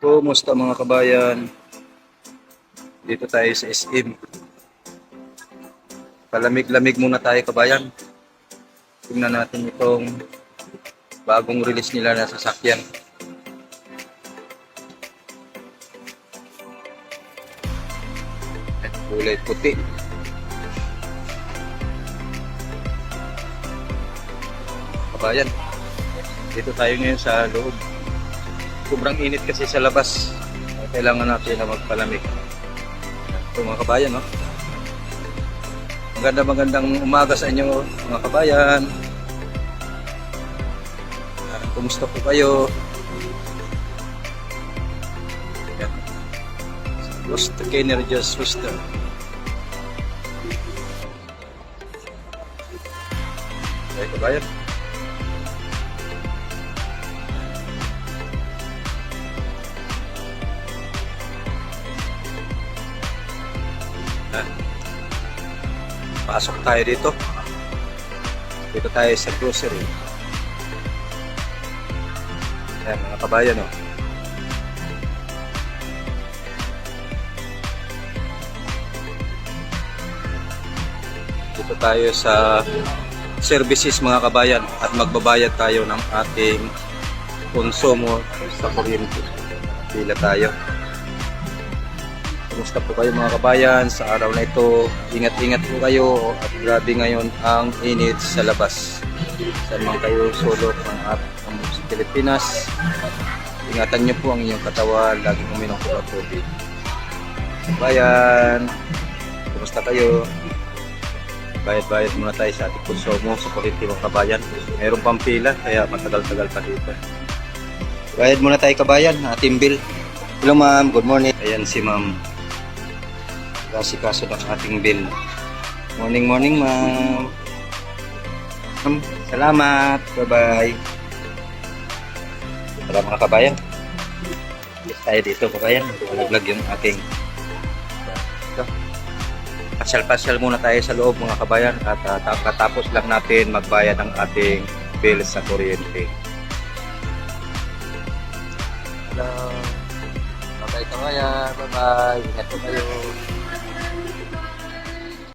Kumusta mga kabayan? Dito tayo sa SM. Palamig-lamig muna tayo kabayan. Tingnan natin itong bagong release nila na sasakyan. At kulay puti. Kabayan, dito tayo ngayon sa loob. Sobrang init kasi sa labas. Kailangan natin na magpalamig. Ito mga kabayan, no? Maganda magandang umaga sa inyo mga kabayan. Kumusta po kayo? Yan. Rooster, Kennerjus Rooster. Okay, kabayan. Pasok tayo dito. Dito tayo sa grocery. Ayan, mga kabayan, oh. Dito tayo sa services mga kabayan at magbabayad tayo ng ating konsumo sa kuryente. Pila tayo. Kumusta po kayo mga kabayan sa araw na ito? Ingat-ingat po kayo at grabe ngayon ang init sa labas. Saan man kayo sulot ng at ng sa Pilipinas, ingatan niyo po ang inyong katawan, laging uminom po ng tubig. Kabayan, kumusta kayo? Bayad-bayad muna tayo sa ating konsumo sa mga kabayan. Mayroong pang pila, kaya matagal-tagal pa dito. Bayad muna tayo kabayan, ating bill. Hello ma'am, good morning. Ayan si ma'am. Kasi kaso ng ating bill. Morning, morning ma'am. Ma'am, salamat. Bye-bye. Tara mga kabayan. Yes, tayo dito kabayan. Walaglag yung aking ito. Pasyal-pasyal muna tayo sa loob mga kabayan at uh, katapos lang natin magbayad ng ating bill sa kuryente. Hello. Bye-bye kabayan. Bye-bye. Ingat po kayo.